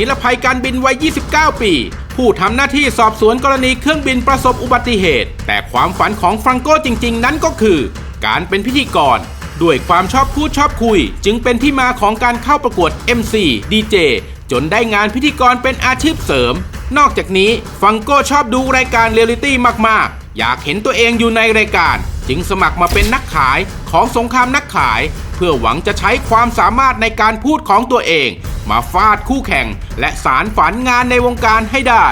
นิรภัยการบินวัย 29 ปี ผู้ทำหน้าที่สอบสวนกรณีเครื่องบินประสบอุบัติเหตุ แต่ความฝันของฟรังโกจริง ๆ นั้นก็คือ การเป็นพิธีกร ด้วยความชอบพูดชอบคุย จึงเป็นที่มาของการเข้าประกวด MC DJ จนได้งานพิธีกรเป็นอาชีพเสริม นอกจากนี้ฟังโกชอบดูรายการเรียลลิตี้มาก ๆ อยากเห็นตัวเองอยู่ในรายการ จึงสมัครมาเป็นนักขายของสงครามนักขาย เพื่อหวังจะใช้ความสามารถในการพูดของตัวเอง มาฟาดคู่แข่ง และสารฝันงานในวงการให้ได้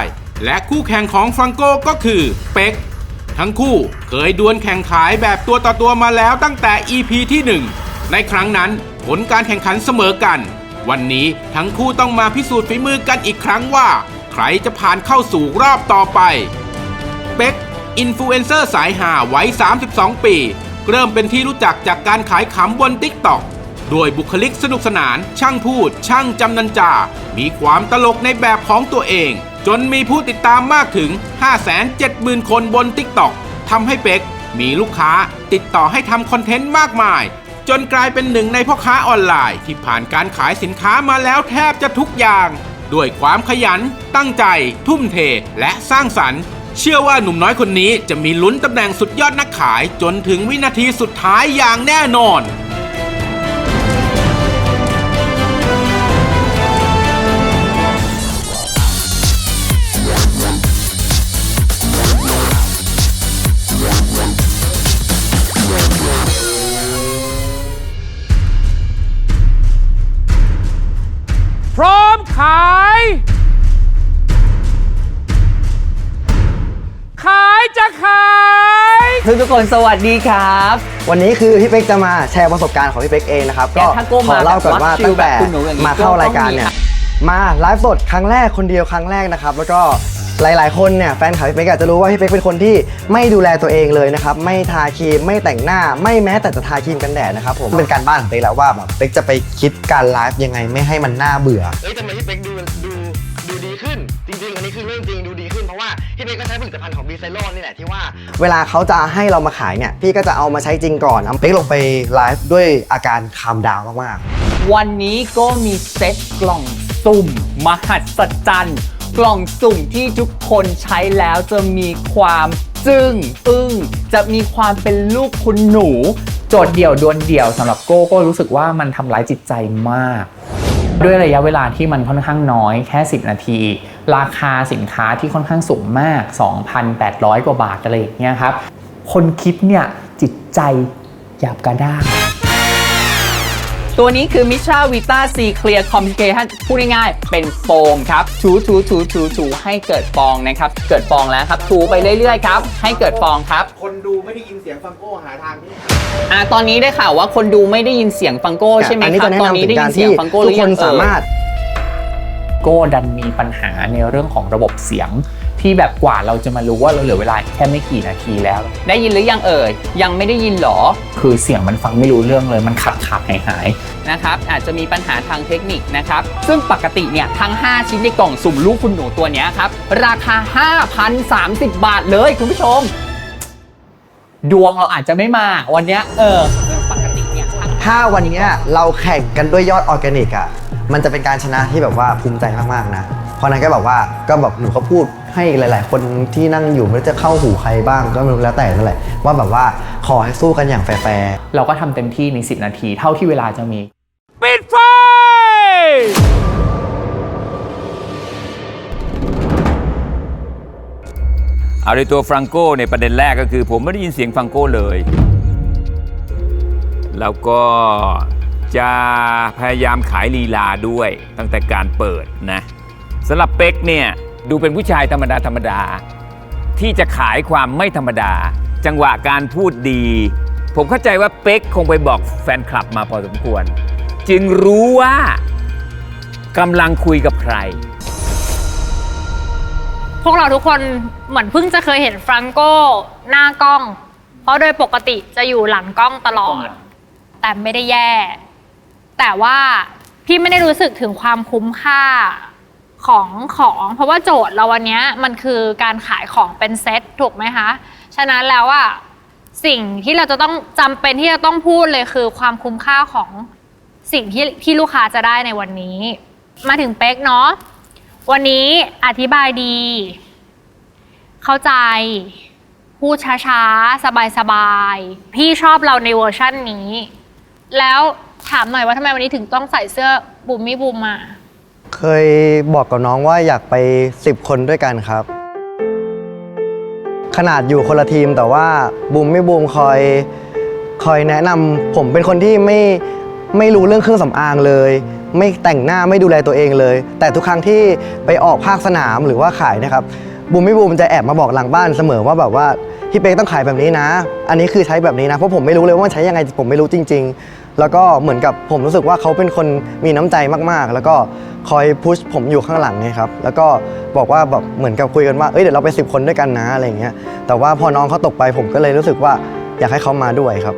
และคู่แข่งของฟรังโกก็คือเป็กทั้งคู่เคยดวลแข่งขายแบบตัวต่อตัวมาแล้วตั้งแต่ EP ที่ 1 ในครั้งนั้นผลการแข่งขันเสมอกัน วันนี้ทั้งคู่ต้องมาพิสูจน์ฝีมือกันอีกครั้งว่า ใครจะผ่านเข้าสู่รอบต่อไป เป็กอินฟลูเอนเซอร์สายหาวัย32 ปี เริ่มเป็นที่รู้จักจากการขายขำบน t ิ k t o k ด้วยบุคลิกสนุกสนาน ช่างพูด ช่างจำนันจา มีความตลกในแบบของตัวเอง จนมีผู้ติดตามมากถึง 570,000 คนบน t ิ k t o k ทำให้เป็กมีลูกค้าติดต่อให้ทำคอนเทนต์มากมาย จนกลายเป็นหนึ่งในพ่อค้าออนไลน์ ที่ผ่านการขายสินค้ามาแล้วแทบจะทุกอย่าง ด้วยความขยัน ตั้งใจ ทุ่มเท และสร้างสรรค์ เชื่อว่าหนุ่มน้อยคนนี้จะมีลุ้นตำแหน่งสุดยอดนักขายจนถึงวินาทีสุดท้ายอย่างแน่นอน ทุกทุกๆคนสวัสดีครับ วันนี้คือพี่เป๊กจะมาแชร์ประสบการณ์ของพี่เป๊กเองนะครับแกก็ถ้าโก้ขอเล่าก่อนว่าแบบตั้งแต่แบบคุณหนูอย่างนี้มาเข้ารายการเนี่ยก็ต้องมีมาไลฟ์สดครั้งแรกคนเดียวครั้งแรกนะครับ แล้วก็หลาย ๆ คนเนี่ยแฟนคลับพี่เป๊กอาจจะรู้ว่าพี่เป๊กเป็นคนที่ไม่ดูแลตัวเองเลยนะครับ ไม่ทาครีมไม่แต่งหน้าไม่แม้แต่จะทาครีมกันแดดนะครับผมเป็นการบ้านของเป๊กแล้วว่าแบบเป๊กจะไปคิดการไลฟ์ยังไงไม่ให้มันน่าเบื่อเอ้ยทำไมพี่เป๊กดูดูดูดีขึ้น จริง ๆ อันนี้คือเรื่องจริงดูดีขึ้นเพราะ ว่าพี่เป๊กก็ใช้ผลิตภัณฑ์ของบีไซโลนี่แหละที่ว่า เวลาเขาจะให้เรามาขายเนี่ย พี่ก็จะเอามาใช้จริงก่อนเอาเป๊กลงไปไลฟ์ด้วยอาการคามดาวมากๆวันนี้ก็มีเซ็ตกล่องสุ่ม มหัศจรรย์กล่องสุ่มที่ทุกคนใช้แล้วจะมีความจึ้งอึ้งจะมีความเป็นลูกคุณหนู โจทย์เดี่ยวดวลเดี่ยวสำหรับโก้ก็รู้สึกว่ามันทำร้ายจิตใจมาก ด้วยระยะเวลาที่มันค่อนข้างน้อยแค่ 10 นาที ราคาสินค้าที่ค่อนข้างสูงมาก 2,800 กว่าบาทอะไรอย่างเงี้ยครับ คนคิดเนี่ยจิตใจหยาบกระด้าง ตัวนี้คือมิชาวิต้าซีเคลียร์คอมพิเคชันพูดง่ายๆ เป็นโฟมครับถูถูถูถูถูให้เกิดฟองนะครับ เกิดฟองแล้วครับ ถูไปเรื่อยๆครับ ให้เกิดฟองครับ คนดูไม่ได้ยินเสียงฟังโก้หาทางที่ อ่าตอนนี้ได้ข่าวว่าคนดูไม่ได้ยินเสียงฟังโก้ใช่ไหมอันนี้ครัจะบแนะตอนนำนี้ถึได้งยิการนเสีที่ยงฟังโก้หทุรืกอคยันงเอ่ย สามารถ โก้ดันมีปัญหาในเรื่องของระบบเสียง ที่แบบกว่าเราจะมารู้ว่าเราเหลือเวลาแค่ไม่กี่นาทีแล้ว ได้ยินหรือยังเอ่ยยังไม่ได้ยินหรอ คือเสียงมันฟังไม่รู้เรื่องเลยมันขาดขาดหายหายนะครับอาจจะมีปัญหาทางเทคนิคนะครับ ซึ่งปกติเนี่ยทั้ง 5 ชิ้นในกล่องสุ่มลูกคุณหนูตัวเนี้ยครับ ราคา 5,030 บาทเลยคุณผู้ชม ดวงเราอาจจะไม่มาวันเนี้ยเออปกติเนี่ยทั้ง ถ้าวันเนี้ยเราแข่งกันด้วยยอดออร์แกนิกอะ มันจะเป็นการชนะที่แบบว่าภูมิใจมากๆนะ เพราะนั้นก็แบบว่าก็แบบหนูเขาพูดให้หลาย ๆ คนที่นั่งอยู่ไม่รู้จะเข้าหูใครบ้างก็ไม่รู้แล้วแต่นั่นแหละว่าแบบว่าขอให้สู้กันอย่างแฟร์เราก็ทำเต็มที่ใน 10 นาทีเท่าที่เวลาจะมี ปิดไฟ เอาในตัวฟรังโก้ในยประเด็นแรกก็คือ ผมไม่ได้ยินเสียงฟรังโก้เลย แล้วก็จะพยายามขายลีลาด้วยตั้งแต่การเปิดนะสำหรับเป็กเนี่ยดูเป็นผู้ชายธรรมดาธรรมดา ที่จะขายความไม่ธรรมดา จังหวะการพูดดี ผมเข้าใจว่าเป็กคงไปบอกแฟนคลับมาพอสมควร จึงรู้ว่ากำลังคุยกับใคร พวกเราทุกคนเหมือนเพิ่งจะเคยเห็นฟรังโก้หน้ากล้อง เพราะโดยปกติจะอยู่หลังกล้องตลอด แต่ไม่ได้แย่ แต่ว่าพี่ไม่ได้รู้สึกถึงความคุ้มค่าของของ เพราะว่าโจทย์เราวันนี้มันคือการขายของเป็นเซ็ตถูกไหมคะ ฉะนั้นแล้วอะสิ่งที่เราจะต้องจำเป็นที่จะต้องพูดเลยคือความคุ้มค่าของสิ่งที่ที่ลูกค้าจะได้ในวันนี้ มาถึงเป๊กเนาะวันนี้อธิบายดี เข้าใจ พูดช้าๆ สบายๆ พี่ชอบเราในเวอร์ชั่นนี้ แล้วถามหน่อยว่าทำไมวันนี้ถึงต้องใส่เสื้อบุมมี่บุมมา เคยบอกกับน้องว่าอยากไป 10 คนด้วยกันครับ ขนาดอยู่คนละทีมแต่ว่าบูมไม่บูมคอยคอยแนะนำผมเป็นคนที่ไม่ไม่รู้เรื่องเครื่องสำอางเลย ไม่แต่งหน้าไม่ดูแลตัวเองเลย แต่ทุกครั้งที่ไปออกภาคสนามหรือว่าขายนะครับบูมไม่บูมจะแอบมาบอกหลังบ้านเสมอว่าแบบว่า พี่เป๊กต้องขายแบบนี้นะ อันนี้คือใช้แบบนี้นะเพราะผมไม่รู้เลยว่ามันใช้ยังไงผมไม่รู้จริง ๆ แล้วก็เหมือนกับผมรู้สึกว่าเขาเป็นคนมีน้ำใจมากๆ แล้วก็คอยพุชผมอยู่ข้างหลังไงครับแล้วก็บอกว่าแบบเหมือนกับคุยกันว่าเอ้ยเดี๋ยวเราไปสิบคนด้วยกันนะอะไรเงี้ยแต่ว่าพอน้องเขาตกไปผมก็เลยรู้สึกว่าอยากให้เขามาด้วยครับ